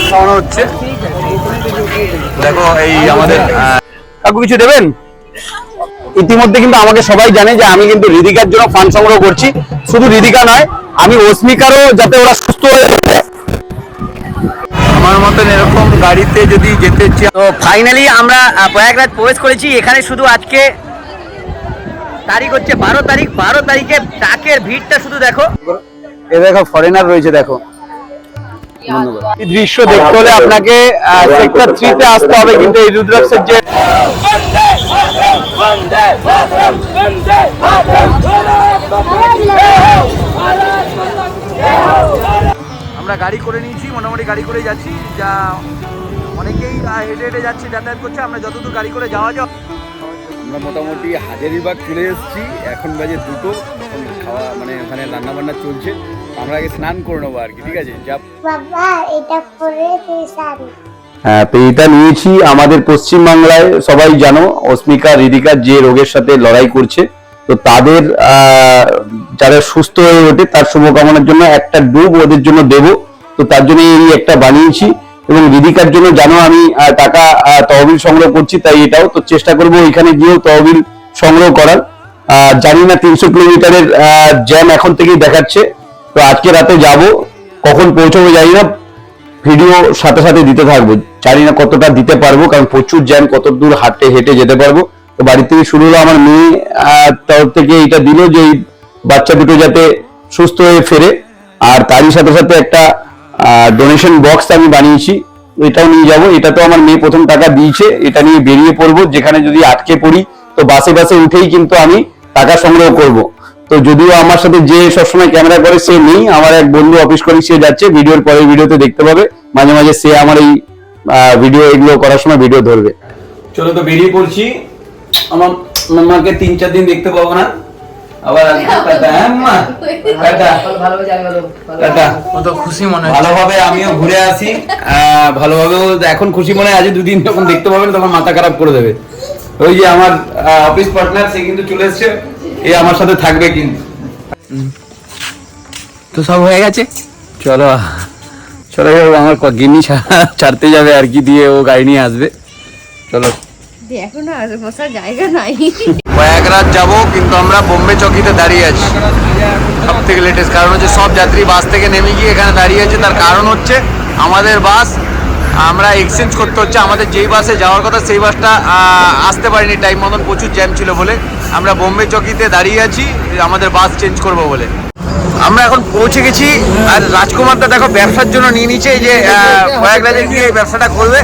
ভাত খাওয়ানো হচ্ছে। দেখো এই আমাদের কাকু কিছু দেবেন? ইতিমধ্যে কিন্তু আমাকে সবাই জানে যে আমি কিন্তু রিদিকার জন্য ফান্ড সংগ্রহ করছি। শুধু রিদিকা নয় আমি অস্মিকারও যাতে ওরা সুস্থ হয়ে। আমার মতন এরকম গাড়িতে যদি যেতে চাই তো ফাইনালি আমরা প্রয়াগরাজ প্রবেশ করেছি। এখানে শুধু আজকে তারিখ হচ্ছে বারো তারিখ। বারো তারিখে ট্রাকের ভিড়টা শুধু দেখো। এ দেখো ফরেনার রয়েছে দেখো। ধন্যবাদ। এই দৃশ্য দেখতে হলে আপনাকে সেক্টর থ্রিতে আসতে হবে কিন্তু এই রুদ্রাক্ষের যে আমরা গাড়ি করে নিয়েছি মোটামুটি গাড়ি করে যাচ্ছি। যা অনেকেই হেঁটে হেঁটে যাচ্ছে যাতায়াত করছে। আমরা যতদূর গাড়ি করে যাওয়া যাও আমরা মোটামুটি হাজারিবাগ চলে এসেছি। এখন বাজে দুটো। খাওয়া মানে ওখানে রান্না বান্না চলছে। আমরা আগে স্নান করে নেব আর কি ঠিক আছে? যা বাবা এটা পরে তুই শাড়ি হ্যাঁ তো এটা নিয়েছি আমাদের পশ্চিমবাংলায় সবাই জানো অস্মিকা রিদিকা যে রোগের সাথে লড়াই করছে তো তাদের যারা সুস্থ হয়ে ওঠে তার শুভকামনার জন্য একটা ডুব ওদের জন্য দেব তো তার জন্য এই একটা বানিয়েছি এবং রিদিকার জন্য জানো আমি টাকা তহবিল সংগ্রহ করছি তাই এটাও তো চেষ্টা করব ওইখানে গিয়েও তহবিল সংগ্রহ করার। আহ, জানি না তিনশো কিলোমিটারের জ্যাম এখন থেকেই দেখাচ্ছে তো আজকে রাতে যাব, কখন পৌঁছবো জানি না, ভিডিও সাথে সাথে দিতে থাকব, জানি না কতটা দিতে পারব, কারণ প্রচুর জ্যাম, কত দূর হাঁটে হেঁটে যেতে পারব। তো বাড়ি থেকে শুরু হলো আমার মেয়ে তরফ থেকে এটা দিল যে এই বাচ্চা দুটো যাতে সুস্থ হয়ে ফেরে। আর তারই সাথে সাথে একটা ডোনেশন বক্স আমি বানিয়েছি, এটাও নিয়ে যাব। এটা তো আমার মেয়ে প্রথম টাকা দিয়েছে, এটা নিয়ে বেরিয়ে পড়ব। যেখানে যদি আটকে পড়ি, তো বাসে বাসে উঠেই কিন্তু আমি টাকা সংগ্রহ করব। তো যদিও আমার সাথে যে সবসময় ক্যামেরা করে সে নেই আমার এক বন্ধু অফিস করে সে যাচ্ছে ভিডিওর পরে ভিডিওতে দেখতে পাবে। মাঝে মাঝে সে আমার এই ভিডিও এগুলো করার সময় ভিডিও ধরবে। চলো তো বেরিয়ে পড়ছি। আমার মামাকে তিন চার দিন দেখতে পাবো না। আবার হ্যাঁ, ভালোভাবে আমিও ঘুরে আসি। ভালোভাবে এখন খুশি মনে আজ দুদিন যখন দেখতে পাবেন তখন মাথা খারাপ করে দেবে। ওই যে আমার অফিস পার্টনার সে কিন্তু চলে এসছে। এ আমার সাথে থাকবে কিন্তু তো সব হয়ে গেছে? চলো চলো আমার ছা- ছাড়তে যাবে আর কি দিয়ে ও গাড়ি নিয়ে আসবে। চলো। দেখো না বসার জায়গা নাই। প্রয়াগরাজ যাব কিন্তু আমরা বোম্বে চকিতে দাঁড়িয়ে আছি। সব থেকে লেটেস্ট কারণ হচ্ছে সব যাত্রী বাস থেকে নেমে গিয়ে এখানে দাঁড়িয়ে আছে। তার কারণ হচ্ছে আমাদের বাস আমরা এক্সচেঞ্জ করতে হচ্ছে। আমাদের যেই বাসে যাওয়ার কথা সেই বাসটা আসতে পারিনি। টাইম মতন প্রচুর জ্যাম ছিল বলে। আমরা বোম্বে চকিতে দাঁড়িয়ে আছি আমাদের বাস চেঞ্জ করব বলে। আমরা এখন পৌঁছে গেছি আর রাজকুমারটা দেখো ব্যবসার জন্য নিয়ে নিচ্ছে যে প্রয়াগরাজে গিয়ে ব্যবসাটা করবে।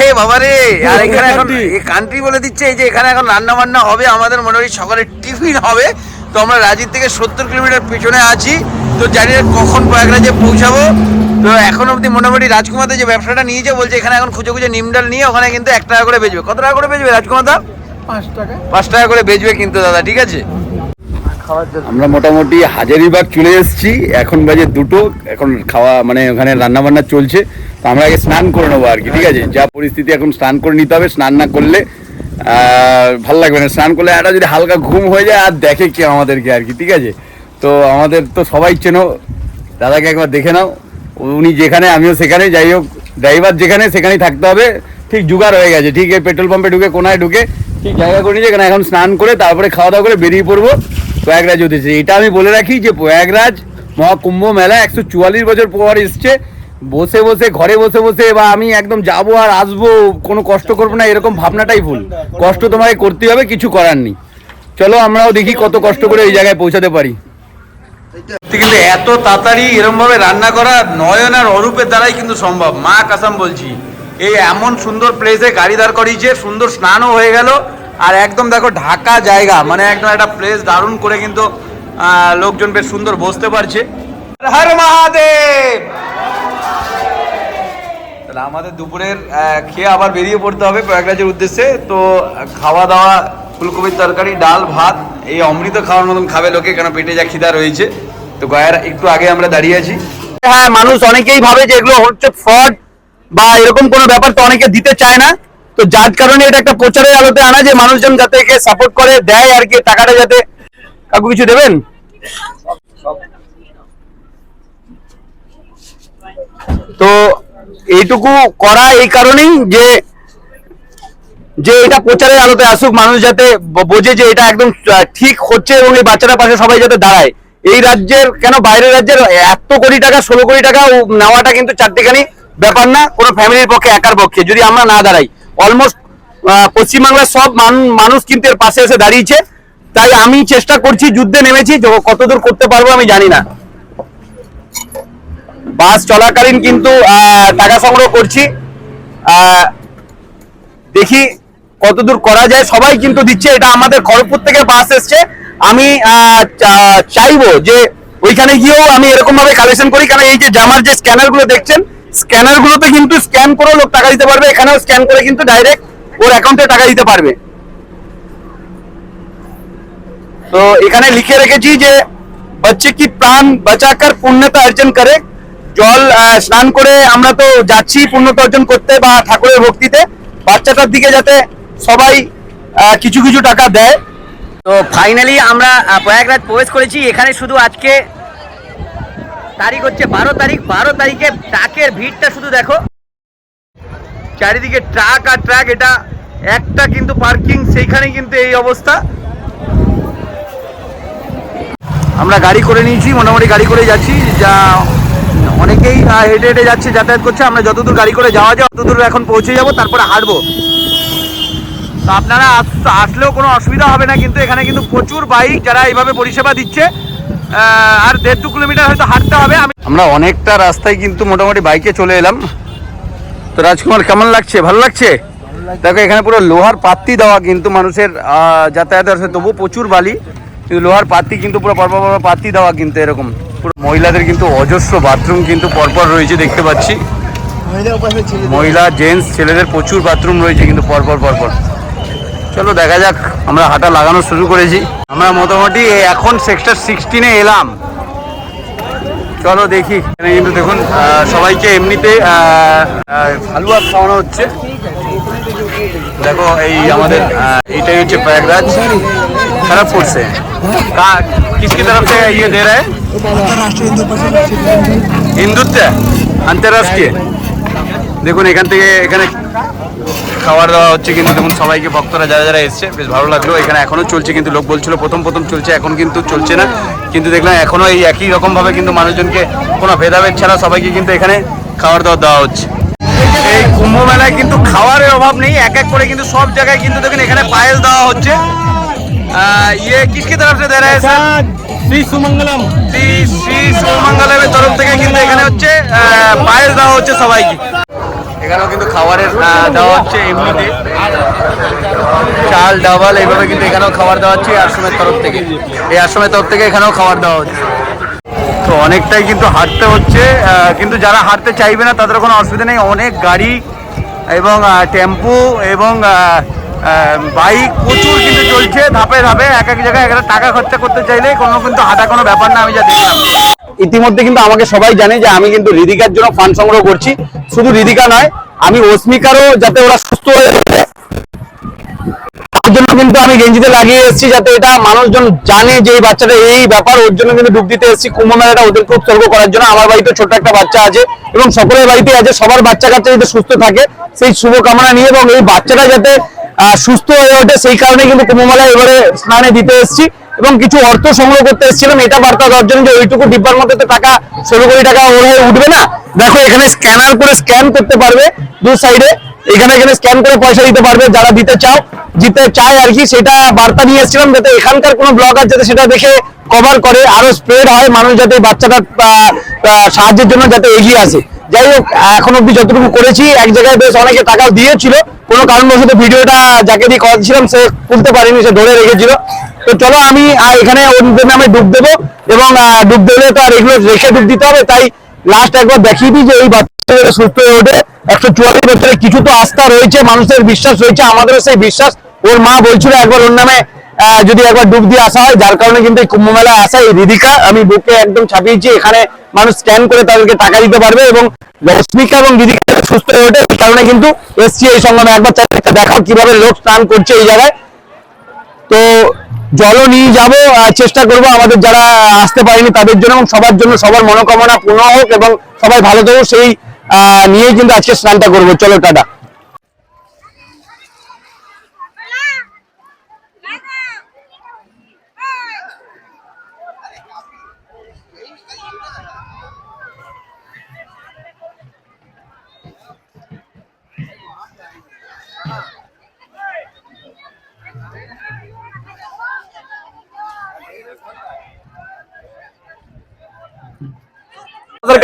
এ বাবা রে আর এখানে এখন কান্ট্রি বলে দিচ্ছে এই যে এখানে এখন রান্না বান্না হবে আমাদের সকালে টিফিন হবে। তো আমরা রাজির থেকে সত্তর কিলোমিটার পিছনে আছি তো জানি না কখন প্রয়াগরাজে পৌঁছাবো। তো এখন অবধি মোটামুটি রাজকুমারদের যে ব্যবসাটা নিয়েছে বলছে এখানে এখন খুঁজে খুঁজে নিম ডাল নিয়ে ওখানে কিন্তু এক টাকা করে বেচবে। কত টাকা করে বেচবে রাজকুমার দা? পাঁচ টাকা। করে বেচবে কিন্তু দাদা ঠিক আছে? আমরা মোটামুটি হাজারিবাগ চলে এসেছি এখন বাজে দুটো এখন খাওয়া মানে ওখানে রান্না বান্না চলছে। তো আমরা আগে স্নান করে নেব আর কি ঠিক আছে? যা পরিস্থিতি এখন স্নান করে নিতে হবে স্নান না করলে আহ, ভালো লাগবে না। স্নান করলে একটা যদি হালকা ঘুম হয়ে যায় আর দেখে কে আমাদেরকে আর কি ঠিক আছে? তো আমাদের তো সবাই চেনো দাদাকে একবার দেখে নাও। উনি যেখানে আমিও সেখানে যাই হোক ড্রাইভার যেখানে সেখানেই থাকতে হবে। ঠিক জোগাড় হয়ে গেছে। ঠিক এই পেট্রোল পাম্পে ঢুকে, কোনায় ঢুকে, ঠিক জায়গা করে নিয়েছে এখানে এখন স্নান করে, তারপরে খাওয়া দাওয়া করে বেরিয়ে পড়ব প্রয়াগরাজ উদ্দেশ্যে এটা আমি বলে রাখি যে প্রয়াগরাজ মহাকুম্ভ মেলা একশো চুয়াল্লিশ বছর পর এসছে। বসে বসে, ঘরে বসে বসে বা আমি একদম যাব আর আসব, কোনো কষ্ট করব না, এরকম ভাবনাটাই ভুল। কষ্ট তোমাকে করতে হবে, কিছু করার নেই। চলো আমরাও দেখি কত কষ্ট করে এই জায়গায় পৌঁছাতে পারি। কিন্তু এত তাড়াতাড়ি এরকম ভাবে রান্না করা নয়ন আর অরূপের দ্বারাই কিন্তু সম্ভব। মা কাসাম বলছি। এই এমন সুন্দর প্লেসে গাড়ি দাঁড় করিয়েছে সুন্দর স্নানও হয়ে গেল। আর একদম দেখো ঢাকা জায়গা মানে একদম একটা প্লেস দারুণ করে কিন্তু লোকজন বেশ সুন্দর বসতে পারছে। হর মহাদেব! তাহলে আমাদের দুপুরের খেয়ে আবার বেরিয়ে পড়তে হবে প্রয়াগরাজের উদ্দেশ্যে। তো খাওয়া দাওয়া ফুলকপির তরকারি, ডাল, ভাত, এই অমৃত খাওয়ার মতন খাবে লোকে, কেন পেটে যা খিদা রয়েছে। তো গয়ার একটু আগে আমরা দাঁড়িয়ে আছি। হ্যাঁ মানুষ অনেকেই ভাবে যে এগুলো হচ্ছে ফ্রড বা এরকম কোনো ব্যাপার তো অনেকে দিতে চায় না। তো যার কারণে এটা একটা প্রচারের আলোতে আনা যে মানুষজন যাতে একে সাপোর্ট করে, দেয় আর কি, টাকাটা যাতে কাকু কিছু দেবেন? তো এইটুকু করা এই কারণেই যে যে এটা প্রচারের আলোতে আসুক, মানুষ যাতে বোঝে যে এটা একদম ঠিক হচ্ছে এবং এই বাচ্চাটার পাশে সবাই যাতে দাঁড়ায়। এই রাজ্যের, কেন বাইরের রাজ্যের এত কোটি টাকা, ষোলো কোটি টাকা নেওয়াটা কিন্তু চারটেখানি ব্যাপার না, কোনো ফ্যামিলির পক্ষে, একার পক্ষে, যদি আমরা না দাঁড়াই। অলমোস্ট পশ্চিমবাংলার সব মানুষ কিন্তু এর পাশে এসে দাঁড়িয়েছে। তাই আমি চেষ্টা করছি, যুদ্ধে নেমেছি কতদূর করতে পারব আমি জানি না। বাস চলাকালীন কিন্তু টাকা সংগ্রহ করছি। দেখি কতদূর করা যায়। সবাই কিন্তু দিচ্ছে, এটা আমাদের খড়গপুর থেকে বাস এসছে। আমি চাইব যে ওইখানে গিয়েও আমি এরকম ভাবে কালেকশন করি। কারণ এই যে জামার যে স্ক্যানারগুলো দেখছেন স্ক্যানার গুলোতে কিন্তু স্ক্যান করেও লোক টাকা দিতে পারবে, এখানেও স্ক্যান করে কিন্তু ডাইরেক্ট ওর অ্যাকাউন্টে টাকা দিতে পারবে। তো এখানে লিখে রেখেছি যে, বাচ্চে কি প্রাণ বাঁচাকার পুণ্যতা অর্জন করে? জল স্নান করে আমরা তো যাচ্ছি পুণ্যতা অর্জন করতে বা ঠাকুরের ভক্তিতে। বাচ্চাটার দিকে যাতে সবাই কিছু কিছু টাকা দেয়। তো ফাইনালি আমরা প্রয়াগরাজ প্রবেশ করেছি। এখানে শুধু আজকে তারিখ হচ্ছে বারো তারিখ। বারো তারিখে ট্রাকের ভিড়টা শুধু দেখো। চারিদিকে ট্রাক আর ট্রাক, এটা একটা কিন্তু পার্কিং, সেইখানে কিন্তু এই অবস্থা। আমরা গাড়ি করে নিয়েছি, মোটামুটি গাড়ি করে যাচ্ছি। যা অনেকেই হেঁটে হেঁটে যাচ্ছে, যাতায়াত করছে। আমরা যতদূর গাড়ি করে যাওয়া যায়, ততদূর এখন পৌঁছে যাব, তারপরে হাঁটবো। তো আপনারা আসলেও কোনো অসুবিধা হবে না, কিন্তু এখানে কিন্তু প্রচুর বাইক যারা এইভাবে পরিষেবা দিচ্ছে। আর দেড় দু কিলোমিটার হয়তো হাঁটতে হবে। আমরা অনেকটা রাস্তায় কিন্তু মোটামুটি বাইকে চলে এলাম। তো রাজকুমার কেমন লাগছে? ভালো লাগছে? দেখো এখানে পুরো লোহার পাত্তি দেওয়া কিন্তু মানুষের আহ, যাতায়াতের আছে তবু প্রচুর বালি কিন্তু লোহার পাত্তি কিন্তু পুরো পরপর পরপর পাত্তি দেওয়া কিন্তু এরকম। পুরো মহিলাদের কিন্তু অজস্র বাথরুম কিন্তু পরপর রয়েছে দেখতে পাচ্ছি। মহিলা জেন্টস ছেলেদের প্রচুর বাথরুম রয়েছে কিন্তু পরপর পরপর। চলো দেখা যাক আমরা হাঁটা লাগানো শুরু করেছি আমরা মোটামুটি এই এখন সেক্টর সিক্সটিনে এলাম চলো দেখি এখানে কিন্তু দেখুন আহ, সবাইকে এমনিতে আহ, আহ, হালুয়া খাওয়ানো হচ্ছে দেখো এই আমাদের আহ, এইটাই হচ্ছে প্রয়াগরাজ খারাপ পড়ছে का- किसकी तरफ से ये दे रहा है হিন্দুত্ব আন্তরাষ্ট্রীয় দেখুন এখান থেকে এখানে খাবার দাওয়া হচ্ছে কিন্তু দেখুন সবাইকে ভক্তরা যারা যারা এসছে বেশ ভালো লাগল। এখানে এখনও চলছে কিন্তু লোক বলছিল প্রথম প্রথম চলছে এখন কিন্তু চলছে না। কিন্তু দেখলাম এখনও এই একই রকমভাবে কিন্তু মানুষজনকে কোনো ভেদাভেদ ছাড়া সবাইকে কিন্তু এখানে খাওয়ার দাওয়া দেওয়া হচ্ছে। এই কুম্ভ মেলায় কিন্তু খাওয়ারের অভাব নেই এক এক করে কিন্তু সব জায়গায় কিন্তু দেখুন এখানে পায়েল দেওয়া হচ্ছে। ইয়ে কিসকে তরফ থেকে শ্রী সুমঙ্গলম। শ্রী শ্রী সুমঙ্গলমের তরফ থেকে কিন্তু এখানে হচ্ছে পায়েল দেওয়া হচ্ছে সবাইকে। এখানেও কিন্তু খাবারের দেওয়া হচ্ছে এমনিতে। চাল, ডাবল, এইভাবে কিন্তু এখানেও খাবার দেওয়া হচ্ছে আশ্রমের তরফ থেকে। এই আশ্রমের তরফ থেকে এখানেও খাবার দেওয়া হচ্ছে। তো অনেকটাই কিন্তু হাঁটতে হচ্ছে কিন্তু যারা হাঁটতে চাইবে না, তাদের কোনো অসুবিধা নেই। অনেক গাড়ি এবং টেম্পু এবং বাইক প্রচুর কিন্তু চলছে ধাপে ধাপে। এক এক জায়গায় একটা টাকা খরচা করতে চাইলে কোনো কিন্তু হাঁটা কোনো ব্যাপার না, আমি যা দেখলাম। ইতিমধ্যে কিন্তু আমাকে সবাই জানে যে আমি কিন্তু রিদিকার জন্য ফান্ড সংগ্রহ করছি। শুধু রিদিকা নয়, আমি অস্মিকারও যাতে ওরা সুস্থ হয়ে তার জন্য কিন্তু আমি গেঞ্জিতে লাগিয়ে এসেছি যাতে এটা মানুষজন জানে যে এই বাচ্চাটা এই ব্যাপার, ওর জন্য কিন্তু ডুব দিতে এসেছি কুম্ভ মেলাটা ওদেরকে উৎসর্গ করার জন্য। আমার বাড়িতে ছোট্ট একটা বাচ্চা আছে এবং সকলের বাড়িতে আছে, সবার বাচ্চা কাচ্চা যাতে সুস্থ থাকে, সেই শুভকামনা নিয়ে এবং এই বাচ্চাটা যাতে সুস্থ হয়ে ওঠে, সেই কারণে কিন্তু কুম্ভ মেলায় এবারে স্নানে দিতে এসেছি। এবং কিছু অর্থ সংগ্রহ করতে এসেছিলাম এটা বার্তা দেওয়ার জন্য যে ওইটুকু ডিব্বার মধ্যে তো টাকা ষোলো কোটি টাকা ওর হয়ে উঠবে না। দেখো এখানে স্ক্যানার করে স্ক্যান করতে পারবে দু সাইডে এখানে এখানে স্ক্যান করে পয়সা দিতে পারবে যারা দিতে চাও দিতে চায় আর কি সেটা বার্তা নিয়ে এসেছিলাম যাতে এখানকার কোনো ব্লগার যাতে সেটা দেখে কভার করে আরও স্প্রেড হয় মানুষ যাতে আহ, সাহায্যের জন্য যাতে এগিয়ে আসে। যাই হোক এখন অব্দি যতটুকু করেছি এক জায়গায় বেশ অনেকে টাকা দিয়েছিল। কোনো কারণবশত ভিডিওটা যাকে দিয়ে করেছিলাম সে খুলতে পারেনি সে ধরে রেখেছিল। তো চলো আমি এখানে ওদের নামে ডুব দেবো এবং ডুব দেবে তো আর এগুলো রেখে ডুব দিতে হবে, তাই লাস্ট একবার দেখিয়ে দিই যে এই বাচ্চা সুস্থ হয়ে ওঠে। একশো চুয়াল্লিশ বছরে কিছু তো আস্থা রয়েছে, মানুষের বিশ্বাস রয়েছে, আমাদেরও সেই বিশ্বাস। ওর মা বলছিল একবার ওর নামে যদি একবার ডুব দিয়ে আসা হয়, যার কারণে কিন্তু এই কুম্ভ মেলায় আসা এই রিদিকা, আমি বুকে একদম ছাপিয়েছি, এখানে মানুষ স্ক্যান করে তাদেরকে টাকা দিতে পারবে এবং রশ্মিকা এবং রিদিকা সুস্থ হয়ে ওঠে, এই কারণে কিন্তু এসছি এই সঙ্গে। একবার দেখাও কীভাবে লোক স্নান করছে এই জায়গায়। তো জলও নিয়ে যাব চেষ্টা করব আমাদের যারা আসতে পারেনি তাদের জন্য এবং সবার জন্য সবার মনোকামনা পূর্ণ হোক এবং সবাই ভালো থাকুক, সেই নিয়েই কিন্তু আজকে স্নানটা করব। চলো টাটা।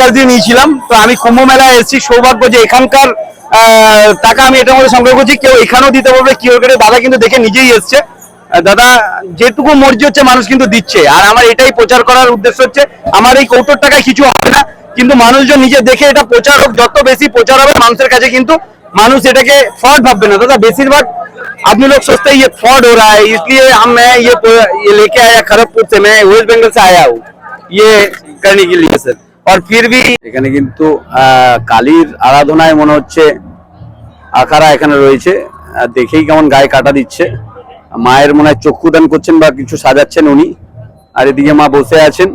আধার কার্ড দিয়ে নিয়েছিলাম তো আমি কুম্ভ মেলায় এসেছি সৌভাগ্য যে এখানকার আহ, টাকা আমি এটার মধ্যে সংগ্রহ করছি কেউ এখানেও দিতে পারবে কিউ করে দাদা কিন্তু দেখে নিজেই এসছে আহ, দাদা যেটুকু মর্জি হচ্ছে মানুষ কিন্তু দিচ্ছে আর আমার এটাই প্রচার করার উদ্দেশ্য হচ্ছে আমার এই কৌটোর টাকায় কিছু হবে না কিন্তু মানুষজন নিজে দেখে এটা প্রচার হোক যত বেশি প্রচার হবে মানুষের কাছে কিন্তু মানুষ এটাকে ফ্রড ভাববে না দাদা বেশিরভাগ आदमी लोग सोचते हैं ये फ्रॉड हो रहा है इसलिए हम मैं ये ये लेके आया खड़गपुर से मैं वेस्ट बंगाल से आया हूँ ये करने के लिए सर और फिर भी এখানে কিন্তু আহ, কালীর আরাধনায় মনে হচ্ছে আখাড়া এখানে রয়েছে আহ, দেখেই কেমন গায়ে কাটা দিচ্ছে মায়ের মনে হয় চক্ষুদান করছেন বা কিছু সাজাচ্ছেন উনি আর এদিকে মা বসে আছেন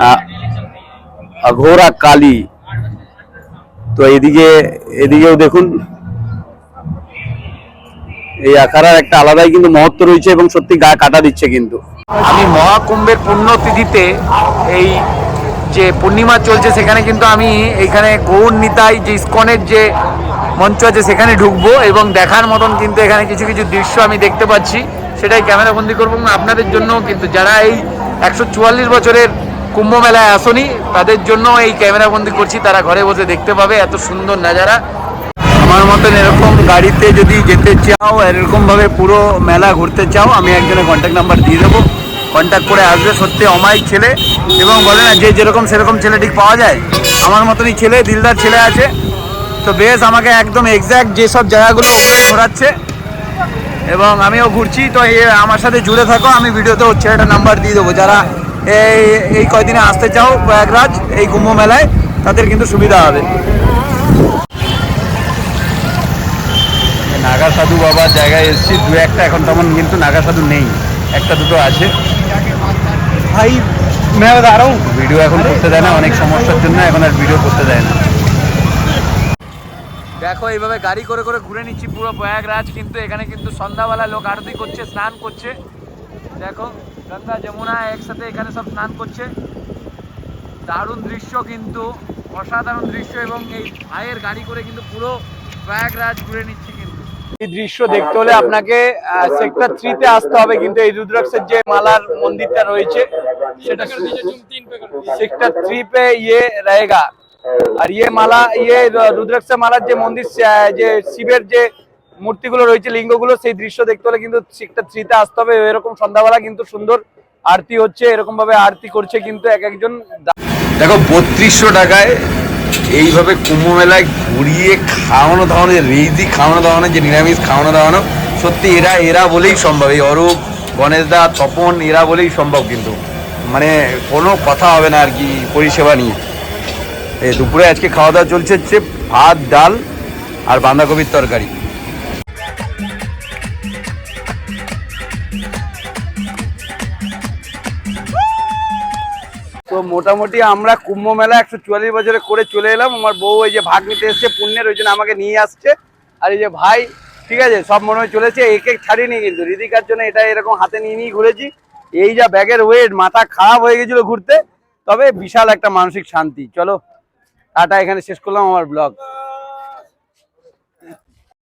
আহ, অঘোরা কালী তো এদিকে এদিকেও দেখুন এই আখাড়ার একটা আলাদাই কিন্তু মহত্ব রয়েছে এবং সত্যি গা কাটা দিচ্ছে কিন্তু আমি মহাকুম্ভের পুণ্যতিথিতে এই যে পূর্ণিমা চলছে, সেখানে কিন্তু আমি এখানে গৌর নিতাই, যে ইস্কনের যে মঞ্চ আছে, সেখানে ঢুকবো এবং দেখার মতন কিন্তু এখানে কিছু কিছু দৃশ্য আমি দেখতে পাচ্ছি। সেটাই ক্যামেরা বন্দি করব এবং আপনাদের জন্য কিন্তু যারা এই একশো চুয়াল্লিশ বছরের কুম্ভ মেলায় আসনি, তাদের জন্য এই ক্যামেরা বন্দি করছি। তারা ঘরে বসে দেখতে পাবে এত সুন্দর নাজারা। আমার মতন এরকম গাড়িতে যদি যেতে চাও, এরকমভাবে পুরো মেলা ঘুরতে চাও, আমি একজনের কন্ট্যাক্ট নাম্বার দিয়ে দেবো। কন্ট্যাক্ট করে আসবে সত্যি অমায়িক ছেলে এবং বলে না যে যেরকম সেরকম ছেলে ঠিক পাওয়া যায়। আমার মতনই ছেলে, দিলদার ছেলে আছে। তো বেশ আমাকে একদম এক্স্যাক্ট যেসব জায়গাগুলো ঘোরাচ্ছে এবং আমিও ঘুরছি। তো এ আমার সাথে জুড়ে থাকো, আমি ভিডিওতে ওর ছেলেটার নাম্বার দিয়ে দেবো। যারা এই এই কয়দিনে আসতে চাও প্রয়াগরাজ, এই কুম্ভ মেলায়, তাদের কিন্তু সুবিধা হবে। নাগা সাধু বাবার জায়গায় এসেছি। দু একটা এখন তেমন কিন্তু নাগা সাধু নেই। একটা দুটো আছে। ভাই मैं बता रहा हूँ ভিডিও এখন করতে দেয় না অনেক সমস্যার জন্য এখন আর ভিডিও করতে দেয় না দেখো এইভাবে গাড়ি করে করে ঘুরে নিচ্ছি পুরো প্রয়াগরাজ কিন্তু এখানে কিন্তু সন্ধ্যাবেলা লোক আরতি করছে স্নান করছে দেখো গঙ্গা যমুনা একসাথে এখানে সব স্নান করছে দারুণ দৃশ্য কিন্তু অসাধারণ দৃশ্য এবং এই ভাইয়ের গাড়ি করে কিন্তু পুরো প্রয়াগরাজ ঘুরে নিচ্ছি কিন্তু এই দৃশ্য দেখতে হলে আপনাকে সেক্টর থ্রিতে আসতে হবে কিন্তু এই রুদ্রাক্ষের যে মালার মন্দিরটা রয়েছে সেটা সেক্টর থ্রি পে ইয়ে রয়েগা। আর ইয়ে মালা ইয়ে রুদ্রাক্ষ মালার যে মন্দির যে শিবের যে মূর্তিগুলো রয়েছে লিঙ্গগুলো সেই দৃশ্য দেখতে হলে কিন্তু সেক্টর থ্রিতে আসতে হবে। এরকম সন্ধ্যাবেলা কিন্তু সুন্দর আরতি হচ্ছে এরকম ভাবে আরতি করছে কিন্তু এক একজন দেখো বত্রিশশো টাকায় এইভাবে কুম্ভ মেলায় ঘুরিয়ে খাওয়ানো দাওয়ানো, যে রেজি খাওয়ানো দাওয়ানো, যে নিরামিষ খাওয়ানো দাওয়ানো, সত্যি এরা এরা বলেই সম্ভব। এই অরূপ, গণেশদা, তপন, এরা বলেই সম্ভব কিন্তু। মানে কোনো কথা হবে না আর কি, পরিষেবা নিয়ে। এই দুপুরে আজকে খাওয়া দাওয়া চলছে হচ্ছে ভাত, ডাল আর বাঁধাকপির তরকারি। তো মোটামুটি আমরা কুম্ভ মেলা একশো চুয়াল্লিশ বছরে করে চলে এলাম। আমার বউ এই যে ভাগ নিতে এসছে পুণ্যের, ওই জন্য আমাকে নিয়ে আসছে। আর এই যে ভাই, ঠিক আছে, সব মনে হয় চলেছে। এক ছাড়িনি কিন্তু রিদিকার জন্য এটা এরকম হাতে নিয়ে নিয়ে ঘুরেছি। এই যা ব্যাগের ওয়েট মাথা খারাপ হয়ে গেছিল ঘুরতে। তবে বিশাল একটা মানসিক শান্তি। চলো, টাটা, এখানে শেষ করলাম আমার ব্লগ